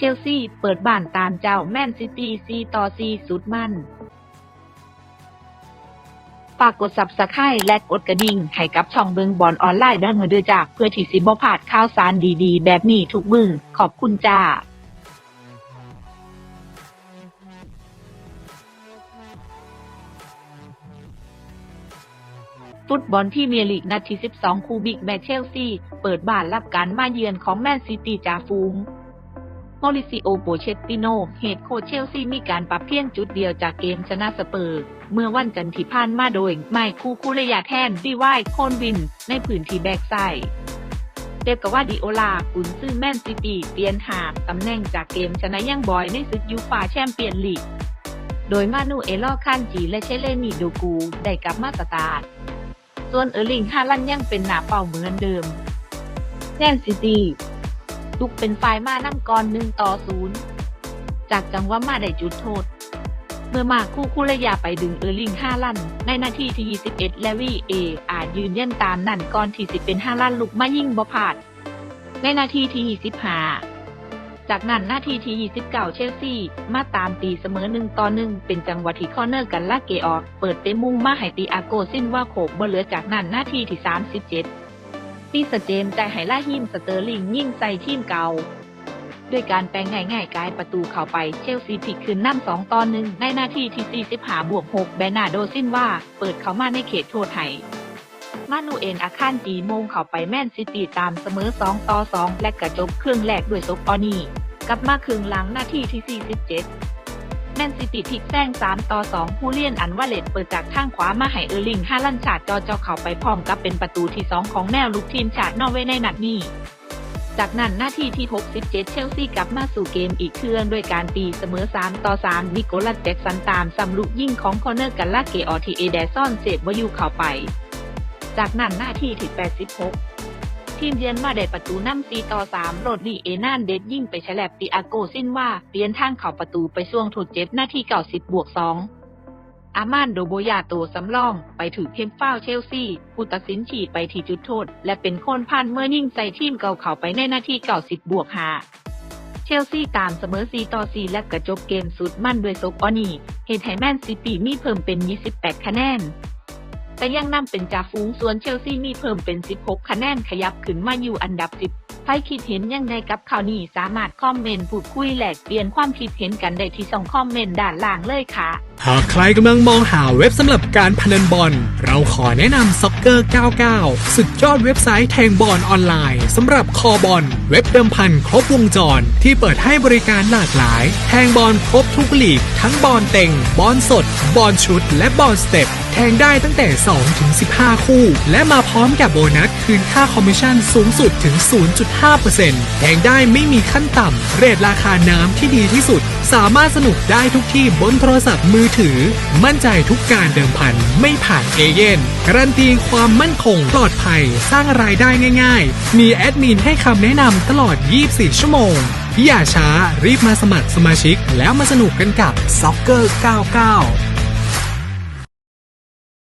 ชลซีเปิดบ้านตามเจ้าแมนซิตี้4ต่อ4สุดมันฝากกด Subscribe และกดกระดิ่งให้กับช่องเบิงบอลออนไลน์ด้านเดือจากเพื่อที่สิบ่พลาดข่าวสารดีๆ แบบนี้ทุกมือขอบคุณจ้าฟุตบอลพรี่เมียลีกนัดที่12 คูบิกแมตช์เชลซี เปิดบ้านรับการมาเยือนของแมนซิตี้จ่าฟูง มอริซิโอโปเชตติโนเฮดโคเชลซีมีการปรับเพียงจุดเดียวจากเกมชนะสเปอร์ เมื่อวันจันทร์ที่ผ่านมาโดย ไมค์คูคูระยะแทนดีไวโคนวิน ในผืนที่แบกไซเดบกว่าดิโอลากุนซื้อแมนซิตี้เปลี่ยนหาบตำแหน่งจากเกมชนะย่างบอยในศึกยูฟาแชมเปี้ยนลีก โดยมานูเอลอคันจีและเชเลนีโดกูได้กลับมาสตาร์ทส่วนเออร์ลิงฮาลันยังเป็นหนาเป่าเหมือนเดิมแมนซิตี้ ลุกเป็นฝ่ายมานำก่อนหนึ่งต่อศูนย์จากจังหวะมาได้จุดโทษ เมื่อมาคู่คู่ระยะไปดึงเออร์ลิงฮาลันในนาทีที่ 21 แลวี่เอ อาจยืนยันตามนั่นก่อนที่สิเป็นฮาลันลุกมายิ่งบ่พลาด ในนาทีที่ 25 จากนั้นนาทีที่ 29 เชลซีมาตามตีเสมอหนึ่งต่อหนึ่งเป็นจังหวะที่คอเนอร์กันลากเกออก เปิดเต็มมุมมาให้ตีอาโกซินว่าโขบบ่เหลือจากนั้นนาทีที่ 37 ปีสเจมใจให้ล่าฮิมสเตอร์ลิงยิ่งใส่ทีมเก่า ด้วยการแปลงง่ายๆกายประตูเข้าไปเชลซีพลิกขึ้นนำ2ต่อ1ในนาทีที่45บวก6แบนาโดซินว่า เปิดเข้ามาในเขตโทษไห้มานูเอลอาคานจีโมงเข้าไปแม่นซิตี้ตามเสมอ 2 ต่อ 2 และกระจบเครื่องแรกด้วยซบออนีกลับมาครึ่งหลังนาทีที่ 47 แมนซิตี้พลิกแซง3 ต่อ2ฮูเลียนอันวาเลตเปิดจากทางขวามาให้เออร์ลิงฮาลันชาดจอเจ้าเข้าไปพร้อมกับเป็นประตูที่ 2 ของแนวลุกทีมชาตินอร์เวย์ในนัดนี้ จากนั้นหน้าที่ที่ 67 เชลซีกลับมาสู่เกมอีกเครื่องด้วยการตีเสมอ 3 ต่อ 3 นิโคลัสแจ็กสันตามสำลุกยิ่งของคอนเนอร์กันลาเกออทีเอแดซอนเศษวายูเข้าไป จากนั้นหน้าที่ที่86 ทีมเยือนมาได้ประตูนำ4ต่อ3โรดรีเอนานเดดยิงไปแฉลบติอาโกซินว่าเปลี่ยนทางเข้าประตูไปช่วงทดเจ็บนาที90บวก2อามานโดโบยาโตสำรอง ไปถือเพมฟ้าวเชลซีผู้ตัดสินฉีดไปที่จุดโทษ และเป็นคนพันเมื่อยิ่งใส่ทีมเก่าเข้าไปในนาที90บวก5เชลซีตามเสมอ 4 ต่อ 4 และกระจบเกมสุดมั่นด้วยซบออนีเฮดไฮแมนซิตีมีเพิ่มเป็น 28 คะแนน แต่ยังนำเป็นจ่าฝูงส่วนเชลซีมีเพิ่มเป็น 16 คะแนนขยับขึ้นมาอยู่อันดับ 10 ครคิดเห็นยังไงกับข่าวนี้สามารถคอมเมนต์พูดคุยแลกเปลี่ยนความคิดเห็นกันได้ที่ช่องคอมเมนต์ด้านล่างเลยค่ะ หากใครกำลังมองหาเว็บสำหรับการพนันบอล เราขอแนะนำ Soccer 99 สุดยอดเว็บไซต์แทงบอลออนไลน์สำหรับคอบอล เว็บเดิมพันครบวงจร ที่เปิดให้บริการหลากหลาย แทงบอลครบทุกลีก ทั้งบอลเต็ง บอลสด บอลชุด และบอลสเต็ปแทงได้ตั้งแต่ 2 ถึง 15 คู่ และมาพร้อมกับโบนัสคืนค่าคอมมิชชั่นสูงสุดถึง 0.5แทงได้ไม่มีขั้นต่ำ เรทราคาน้ำที่ดีที่สุด สามารถสนุกได้ทุกที่บนโทรศัพท์มือถือ มั่นใจทุกการเดิมพันไม่ผ่านเอเย่นการันตีความมั่นคงปลอดภัย สร้างรายได้ง่ายๆ มีแอดมินให้คำแนะนำตลอด 24 ชั่วโมง อย่าช้ารีบมาสมัครสมาชิก แล้วมาสนุกกันกับ Soccer 99